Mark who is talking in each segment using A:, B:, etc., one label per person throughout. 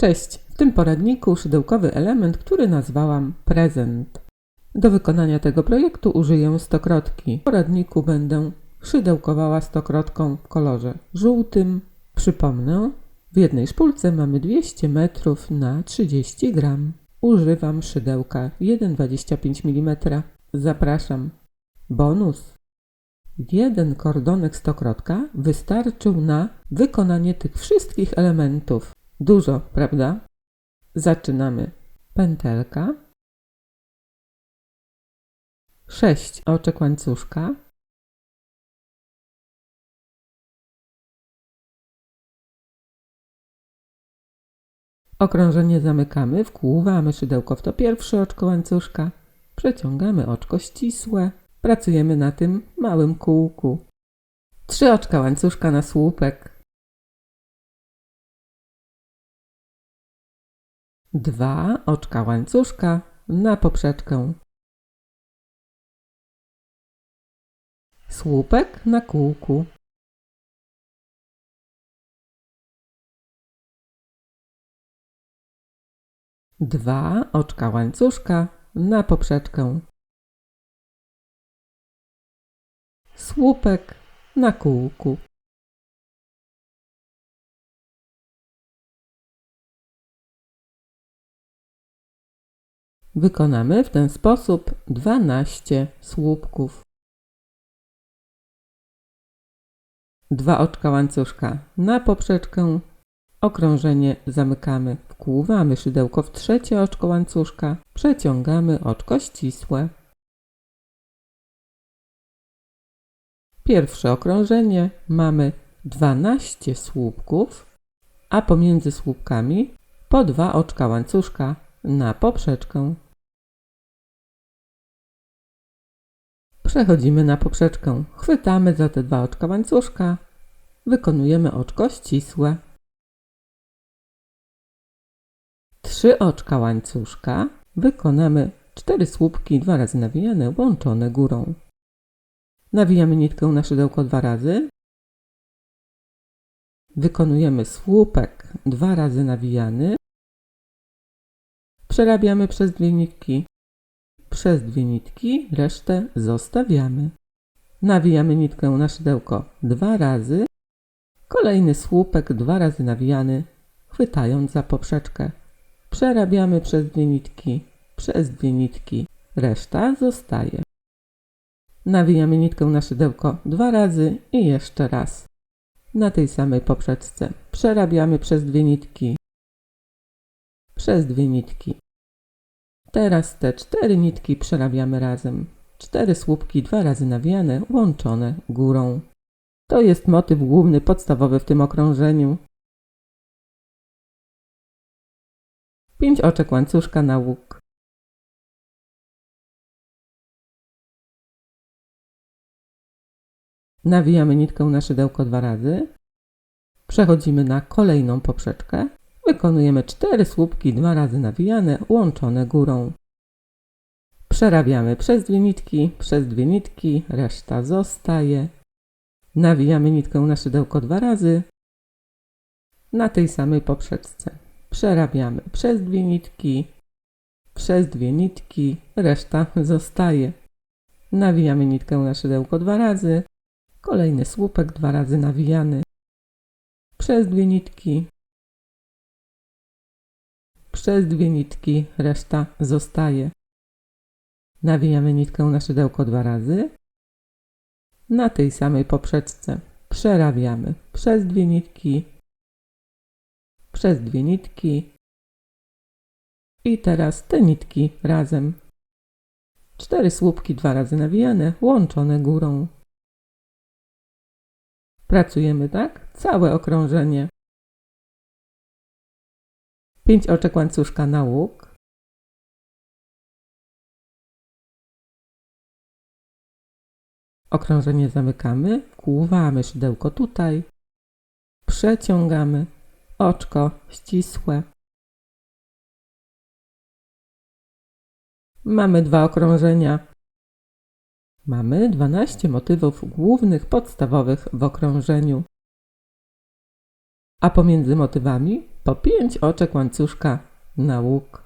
A: Cześć! W tym poradniku szydełkowy element, który nazwałam prezent. Do wykonania tego projektu użyję stokrotki. W poradniku będę szydełkowała stokrotką w kolorze żółtym. Przypomnę, w jednej szpulce mamy 200 metrów na 30 gram. Używam szydełka 1,25 mm. Zapraszam. Bonus. Jeden kordonek stokrotka wystarczył na wykonanie tych wszystkich elementów. Dużo, prawda? Zaczynamy. Pętelka. 6 oczek łańcuszka. Okrążenie zamykamy, wkłuwamy szydełko w to pierwsze oczko łańcuszka, przeciągamy oczko ścisłe, pracujemy na tym małym kółku. Trzy oczka łańcuszka na słupek. Dwa oczka łańcuszka na poprzeczkę. Słupek na kółku. Dwa oczka łańcuszka na poprzeczkę. Słupek na kółku. Wykonamy w ten sposób 12 słupków. Dwa oczka łańcuszka na poprzeczkę. Okrążenie zamykamy, wkłuwamy szydełko w trzecie oczko łańcuszka, przeciągamy oczko ścisłe. Pierwsze okrążenie mamy 12 słupków, a pomiędzy słupkami po dwa oczka łańcuszka na poprzeczkę. Przechodzimy na poprzeczkę. Chwytamy za te dwa oczka łańcuszka. Wykonujemy oczko ścisłe. Trzy oczka łańcuszka. Wykonamy cztery słupki dwa razy nawijane, łączone górą. Nawijamy nitkę na szydełko dwa razy. Wykonujemy słupek dwa razy nawijany. Przerabiamy przez dwie nitki. Przez dwie nitki resztę zostawiamy. Nawijamy nitkę na szydełko dwa razy. Kolejny słupek dwa razy nawijany, chwytając za poprzeczkę. Przerabiamy przez dwie nitki, przez dwie nitki. Reszta zostaje. Nawijamy nitkę na szydełko dwa razy i jeszcze raz. Na tej samej poprzeczce przerabiamy przez dwie nitki, przez dwie nitki. Teraz te cztery nitki przerabiamy razem. Cztery słupki dwa razy nawijane, łączone górą. To jest motyw główny, podstawowy w tym okrążeniu. Pięć oczek łańcuszka na łuk. Nawijamy nitkę na szydełko dwa razy. Przechodzimy na kolejną poprzeczkę. Wykonujemy cztery słupki dwa razy nawijane, łączone górą. Przerabiamy przez dwie nitki, przez dwie nitki, reszta zostaje. Nawijamy nitkę na szydełko dwa razy. Na tej samej poprzeczce. Przerabiamy przez dwie nitki, przez dwie nitki, reszta zostaje. Nawijamy nitkę na szydełko dwa razy. Kolejny słupek dwa razy nawijany. Przez dwie nitki, przez dwie nitki, reszta zostaje. Nawijamy nitkę na szydełko dwa razy. Na tej samej poprzeczce przerabiamy przez dwie nitki, przez dwie nitki i teraz te nitki razem. Cztery słupki dwa razy nawijane, łączone górą. Pracujemy tak całe okrążenie. Pięć oczek łańcuszka na łuk. Okrążenie zamykamy, wkłuwamy szydełko tutaj, przeciągamy, oczko ścisłe. Mamy dwa okrążenia. Mamy 12 motywów głównych, podstawowych w okrążeniu. A pomiędzy motywami po 5 oczek łańcuszka na łuk.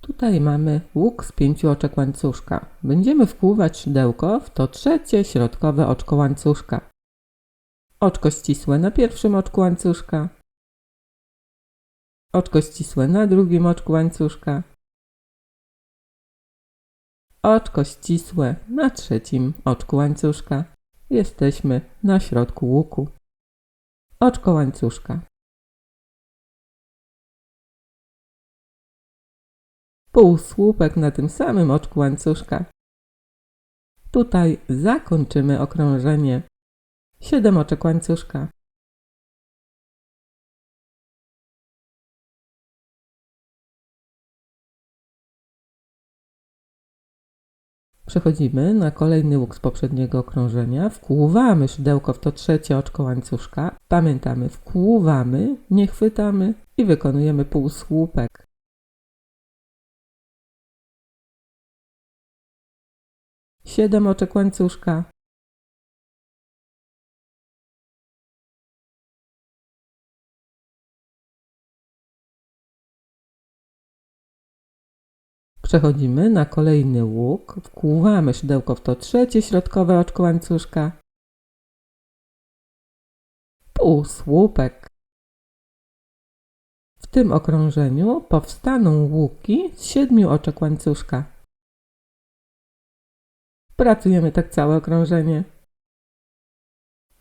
A: Tutaj mamy łuk z pięciu oczek łańcuszka. Będziemy wkłuwać szydełko w to trzecie środkowe oczko łańcuszka. Oczko ścisłe na pierwszym oczku łańcuszka. Oczko ścisłe na drugim oczku łańcuszka. Oczko ścisłe na trzecim oczku łańcuszka. Jesteśmy na środku łuku. Oczko łańcuszka. Półsłupek na tym samym oczku łańcuszka. Tutaj zakończymy okrążenie. Siedem oczek łańcuszka. Przechodzimy na kolejny łuk z poprzedniego okrążenia. Wkłuwamy szydełko w to trzecie oczko łańcuszka. Pamiętamy, wkłuwamy, nie chwytamy i wykonujemy półsłupek. Siedem oczek łańcuszka. Przechodzimy na kolejny łuk, wkłuwamy szydełko w to trzecie środkowe oczko łańcuszka. Półsłupek. W tym okrążeniu powstaną łuki z siedmiu oczek łańcuszka. Pracujemy tak całe okrążenie.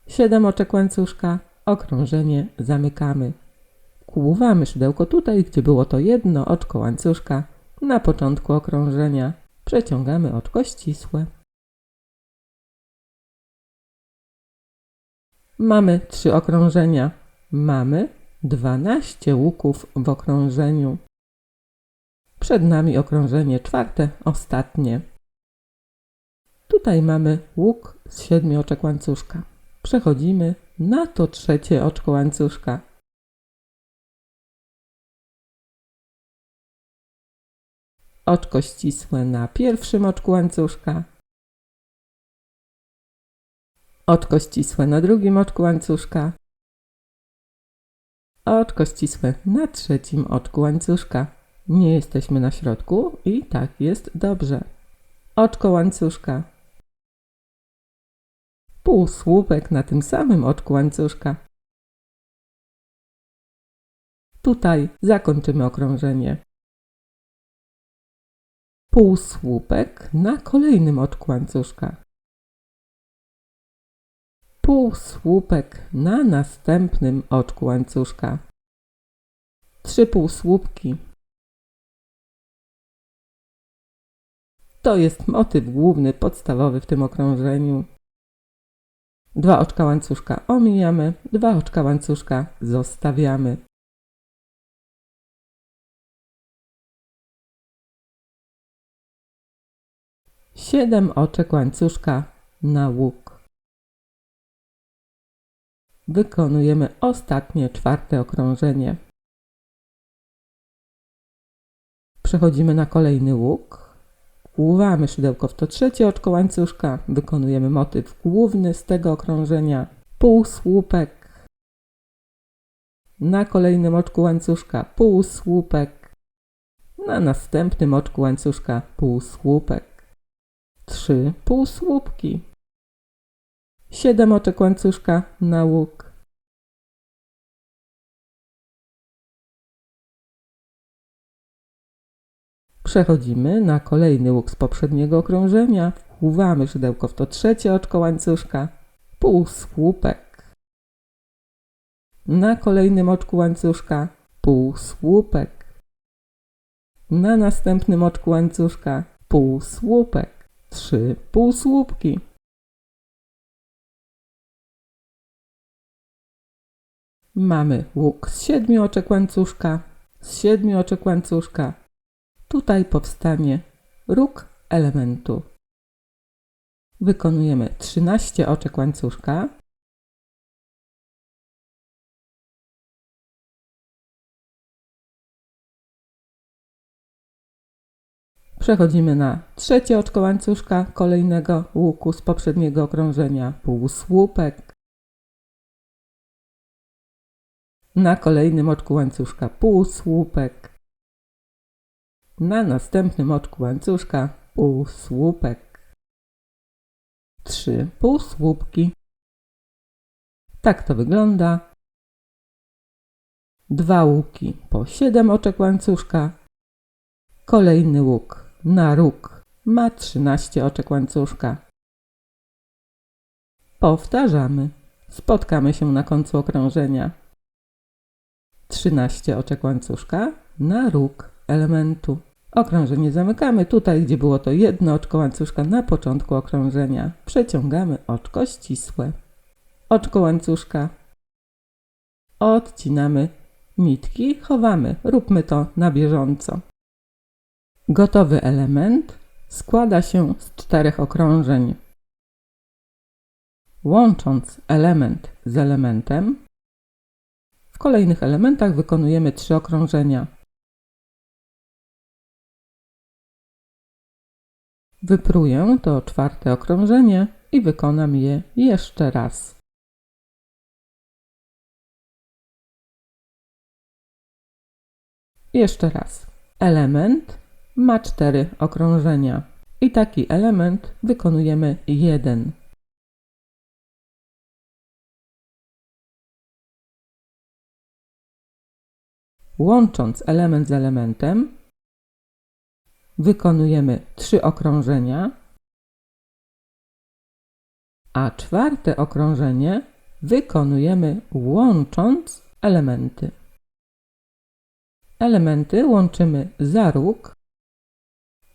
A: Siedem oczek łańcuszka, okrążenie zamykamy. Kłuwamy szydełko tutaj, gdzie było to jedno oczko łańcuszka. Na początku okrążenia przeciągamy oczko ścisłe. Mamy trzy okrążenia. Mamy 12 łuków w okrążeniu. Przed nami okrążenie czwarte, ostatnie. Tutaj mamy łuk z siedmiu oczek łańcuszka. Przechodzimy na to trzecie oczko łańcuszka. Oczko ścisłe na pierwszym oczku łańcuszka. Oczko ścisłe na drugim oczku łańcuszka. Oczko ścisłe na trzecim oczku łańcuszka. Nie jesteśmy na środku i tak jest dobrze. Oczko łańcuszka. Półsłupek na tym samym oczku łańcuszka. Tutaj zakończymy okrążenie. Półsłupek na kolejnym oczku łańcuszka. Półsłupek na następnym oczku łańcuszka. Trzy półsłupki. To jest motyw główny, podstawowy w tym okrążeniu. Dwa oczka łańcuszka omijamy, dwa oczka łańcuszka zostawiamy. Siedem oczek łańcuszka na łuk. Wykonujemy ostatnie, czwarte okrążenie. Przechodzimy na kolejny łuk. Wkłuwamy szydełko w to trzecie oczko łańcuszka. Wykonujemy motyw główny z tego okrążenia. Półsłupek. Na kolejnym oczku łańcuszka półsłupek. Na następnym oczku łańcuszka półsłupek trzy półsłupki, siedem oczek łańcuszka na łuk. Przechodzimy na kolejny łuk z poprzedniego okrążenia, wpływamy szydełko w to trzecie oczko łańcuszka, półsłupek. Na kolejnym oczku łańcuszka półsłupek. Na następnym oczku łańcuszka półsłupek trzy półsłupki. Mamy łuk z siedmiu oczek łańcuszka, z siedmiu oczek łańcuszka. Tutaj powstanie róg elementu. Wykonujemy 13 oczek łańcuszka, Przechodzimy na trzecie oczko łańcuszka kolejnego łuku z poprzedniego okrążenia, półsłupek. Na kolejnym oczku łańcuszka półsłupek. Na następnym oczku łańcuszka półsłupek. Trzy półsłupki. Tak to wygląda. Dwa łuki po siedem oczek łańcuszka. Kolejny łuk na róg ma 13 oczek łańcuszka. Powtarzamy. Spotkamy się na końcu okrążenia. 13 oczek łańcuszka na róg elementu. Okrążenie zamykamy tutaj, gdzie było to jedno oczko łańcuszka na początku okrążenia. Przeciągamy oczko ścisłe. Oczko łańcuszka. Odcinamy nitki, chowamy. Róbmy to na bieżąco. Gotowy element składa się z czterech okrążeń. Łącząc element z elementem, w kolejnych elementach wykonujemy trzy okrążenia. Wypruję to czwarte okrążenie i wykonam je jeszcze raz. Jeszcze raz. Element ma cztery okrążenia i taki element wykonujemy jeden. Łącząc element z elementem, wykonujemy trzy okrążenia, a czwarte okrążenie wykonujemy łącząc elementy. Elementy łączymy za róg,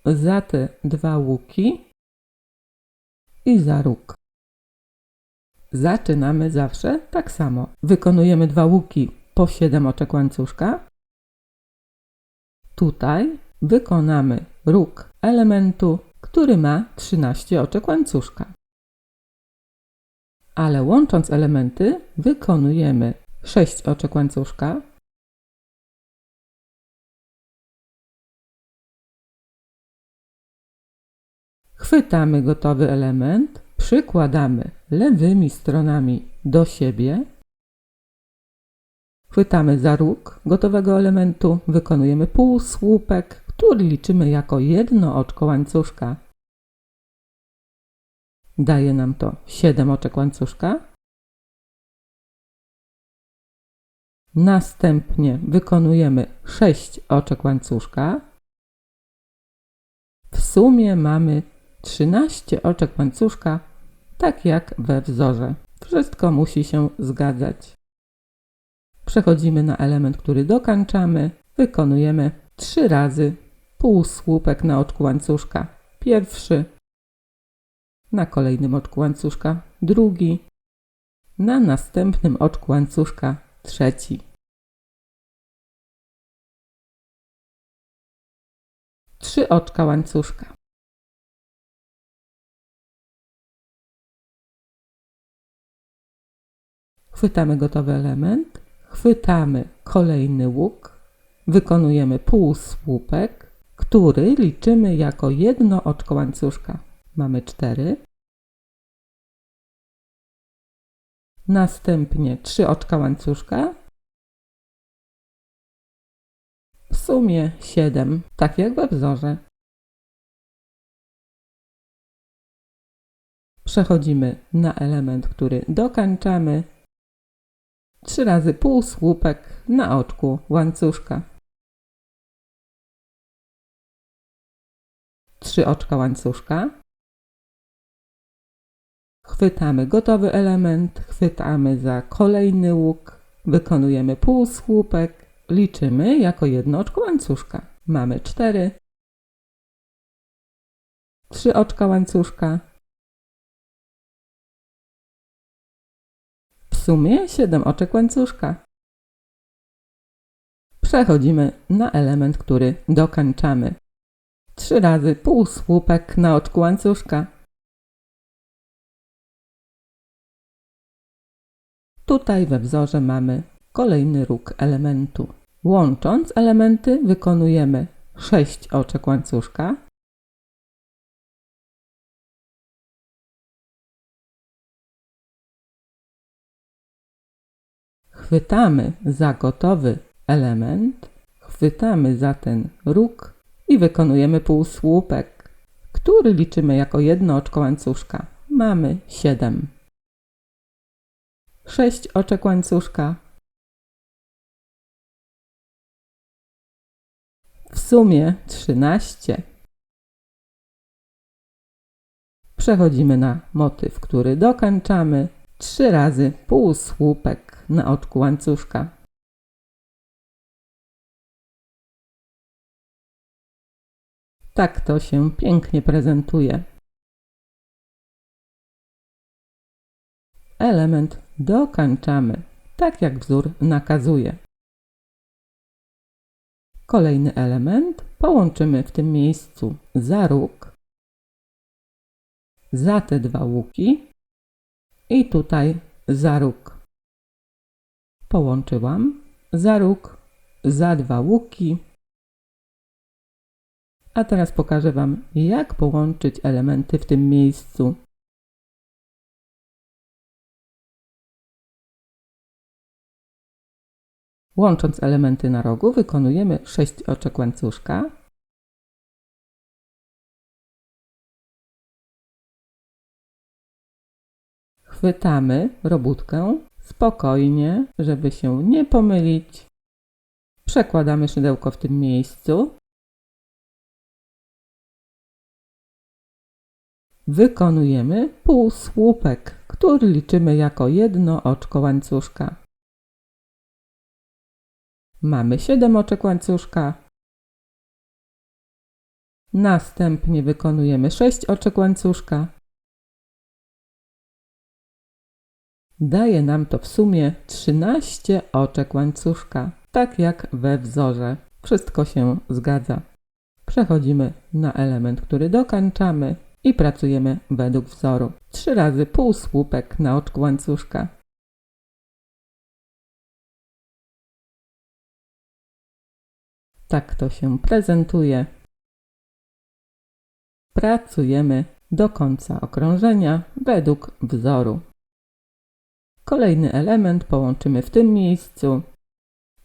A: za te dwa łuki i za róg. Zaczynamy zawsze tak samo. Wykonujemy dwa łuki po 7 oczek łańcuszka. Tutaj wykonamy róg elementu, który ma 13 oczek łańcuszka. Ale łącząc elementy wykonujemy 6 oczek łańcuszka, Chwytamy gotowy element, przykładamy lewymi stronami do siebie. Chwytamy za róg gotowego elementu, wykonujemy półsłupek, który liczymy jako jedno oczko łańcuszka. Daje nam to 7 oczek łańcuszka. Następnie wykonujemy 6 oczek łańcuszka. W sumie mamy 13 oczek łańcuszka, tak jak we wzorze. Wszystko musi się zgadzać. Przechodzimy na element, który dokańczamy. Wykonujemy 3 razy półsłupek na oczku łańcuszka. Pierwszy, na kolejnym oczku łańcuszka drugi, na następnym oczku łańcuszka trzeci. Trzy oczka łańcuszka. Chwytamy gotowy element, chwytamy kolejny łuk, wykonujemy półsłupek, który liczymy jako jedno oczko łańcuszka. Mamy cztery. Następnie trzy oczka łańcuszka. W sumie siedem, tak jak we wzorze. Przechodzimy na element, który dokańczamy trzy razy półsłupek na oczku łańcuszka. Trzy oczka łańcuszka. Chwytamy gotowy element, chwytamy za kolejny łuk, wykonujemy półsłupek, liczymy jako jedno oczko łańcuszka. Mamy cztery. Trzy oczka łańcuszka, sumie 7 oczek łańcuszka. Przechodzimy na element, który dokańczamy. Trzy razy półsłupek na oczku łańcuszka. Tutaj we wzorze mamy kolejny róg elementu. Łącząc elementy wykonujemy 6 oczek łańcuszka. Chwytamy za gotowy element, chwytamy za ten róg i wykonujemy półsłupek, który liczymy jako jedno oczko łańcuszka. Mamy 7. 6 oczek łańcuszka. W sumie 13. Przechodzimy na motyw, który dokańczamy. Trzy razy półsłupek na oczku łańcuszka. Tak to się pięknie prezentuje. Element dokańczamy, tak jak wzór nakazuje. Kolejny element połączymy w tym miejscu za róg, za te dwa łuki i tutaj za róg. Połączyłam za róg, za dwa łuki. A teraz pokażę Wam, jak połączyć elementy w tym miejscu. Łącząc elementy na rogu, wykonujemy 6 oczek łańcuszka. Chwytamy robótkę spokojnie, żeby się nie pomylić. Przekładamy szydełko w tym miejscu. Wykonujemy półsłupek, który liczymy jako jedno oczko łańcuszka. Mamy 7 oczek łańcuszka. Następnie wykonujemy 6 oczek łańcuszka. Daje nam to w sumie 13 oczek łańcuszka, tak jak we wzorze. Wszystko się zgadza. Przechodzimy na element, który dokańczamy i pracujemy według wzoru. 3 razy półsłupek na oczku łańcuszka. Tak to się prezentuje. Pracujemy do końca okrążenia według wzoru. Kolejny element połączymy w tym miejscu.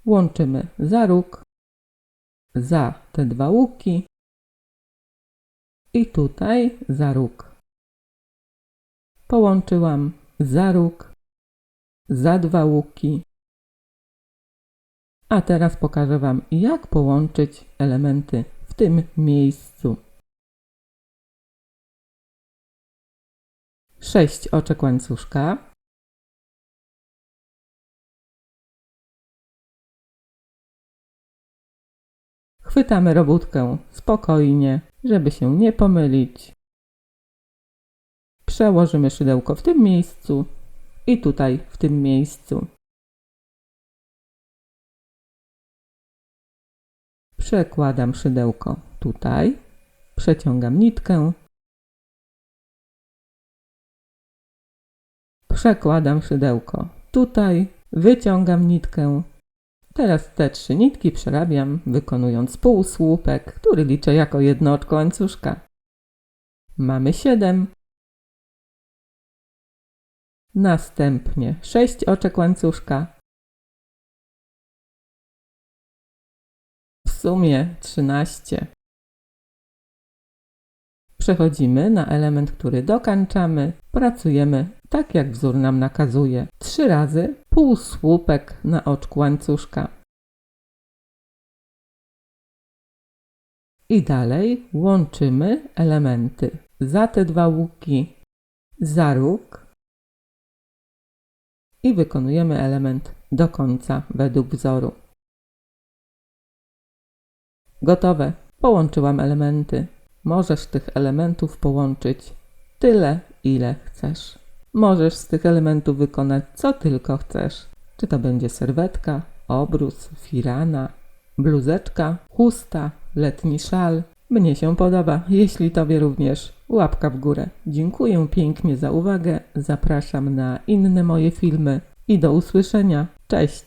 A: Łączymy za róg, za te dwa łuki i tutaj za róg. Połączyłam za róg, za dwa łuki. A teraz pokażę Wam, jak połączyć elementy w tym miejscu. 6 oczek łańcuszka. Chwytamy robótkę spokojnie, żeby się nie pomylić. Przełożymy szydełko w tym miejscu i tutaj w tym miejscu. Przekładam szydełko tutaj, przeciągam nitkę, przekładam szydełko tutaj, wyciągam nitkę. Teraz te trzy nitki przerabiam, wykonując półsłupek, który liczę jako jedno oczko łańcuszka. Mamy 7. Następnie 6 oczek łańcuszka. W sumie 13. Przechodzimy na element, który dokańczamy. Pracujemy tak, jak wzór nam nakazuje. Trzy razy półsłupek na oczku łańcuszka. I dalej łączymy elementy za te dwa łuki, za róg i wykonujemy element do końca według wzoru. Gotowe. Połączyłam elementy. Możesz tych elementów połączyć tyle, ile chcesz. Możesz z tych elementów wykonać co tylko chcesz. Czy to będzie serwetka, obrus, firana, bluzeczka, chusta, letni szal. Mnie się podoba. Jeśli Tobie również, łapka w górę. Dziękuję pięknie za uwagę. Zapraszam na inne moje filmy i do usłyszenia. Cześć!